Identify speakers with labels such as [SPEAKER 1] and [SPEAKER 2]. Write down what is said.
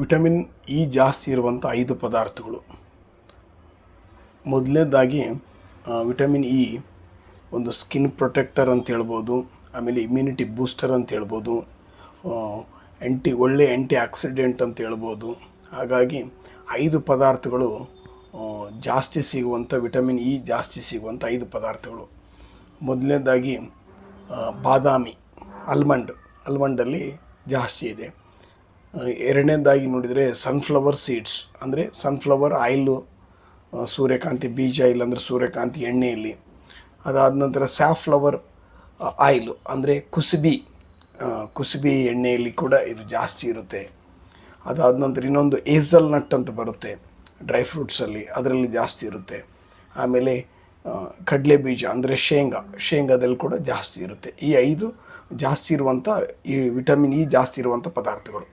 [SPEAKER 1] Vitamin E ಜಾಸ್ತಿ ಇರುವಂಥ ಐದು ಪದಾರ್ಥಗಳು. ಮೊದಲನೇದಾಗಿ ವಿಟಮಿನ್ ಇ ಒಂದು ಸ್ಕಿನ್ ಪ್ರೊಟೆಕ್ಟರ್ ಅಂತ ಹೇಳ್ಬೋದು, ಆಮೇಲೆ ಇಮ್ಯುನಿಟಿ ಬೂಸ್ಟರ್ ಅಂತ ಹೇಳ್ಬೋದು ಆ್ಯಂಟಿ ಒಳ್ಳೆ ಆ್ಯಂಟಿ ಆಕ್ಸಿಡೆಂಟ್ ಅಂತ ಹೇಳ್ಬೋದು. ಹಾಗಾಗಿ ಐದು ಪದಾರ್ಥಗಳು ಜಾಸ್ತಿ ಸಿಗುವಂಥ, ವಿಟಮಿನ್ ಇ ಜಾಸ್ತಿ ಸಿಗುವಂಥ ಐದು ಪದಾರ್ಥಗಳು. ಮೊದಲನೇದಾಗಿ ಬಾದಾಮಿ, ಆಲ್ಮಂಡ್, ಆಲ್ಮಂಡಲ್ಲಿ ಜಾಸ್ತಿ ಇದೆ. ಎರಡನೇದಾಗಿ ನೋಡಿದರೆ ಸನ್ಫ್ಲವರ್ ಸೀಡ್ಸ್ ಅಂದರೆ ಸನ್ಫ್ಲವರ್ ಆಯಿಲು ಸೂರ್ಯಕಾಂತಿ ಬೀಜ ಇಲ್ಲಾಂದರೆ ಸೂರ್ಯಕಾಂತಿ ಎಣ್ಣೆಯಲ್ಲಿ. ಅದಾದ ನಂತರ ಸ್ಯಾಫ್ಲವರ್ ಆಯಿಲು ಅಂದರೆ ಕುಸುಬಿ ಕುಸುಬಿ ಎಣ್ಣೆಯಲ್ಲಿ ಕೂಡ ಇದು ಜಾಸ್ತಿ ಇರುತ್ತೆ. ಅದಾದ ನಂತರ ಇನ್ನೊಂದು ಏಸಲ್ ನಟ್ ಅಂತ ಬರುತ್ತೆ ಡ್ರೈ ಫ್ರೂಟ್ಸಲ್ಲಿ ಅದರಲ್ಲಿ ಜಾಸ್ತಿ ಇರುತ್ತೆ. ಆಮೇಲೆ ಕಡಲೆ ಬೀಜ ಅಂದರೆ ಶೇಂಗಾ, ಶೇಂಗಾದಲ್ಲಿ ಕೂಡ ಜಾಸ್ತಿ ಇರುತ್ತೆ. ಈ ಐದು ಜಾಸ್ತಿ ಇರುವಂಥ ಈ ವಿಟಮಿನ್ ಇ ಜಾಸ್ತಿ ಇರುವಂಥ ಪದಾರ್ಥಗಳು.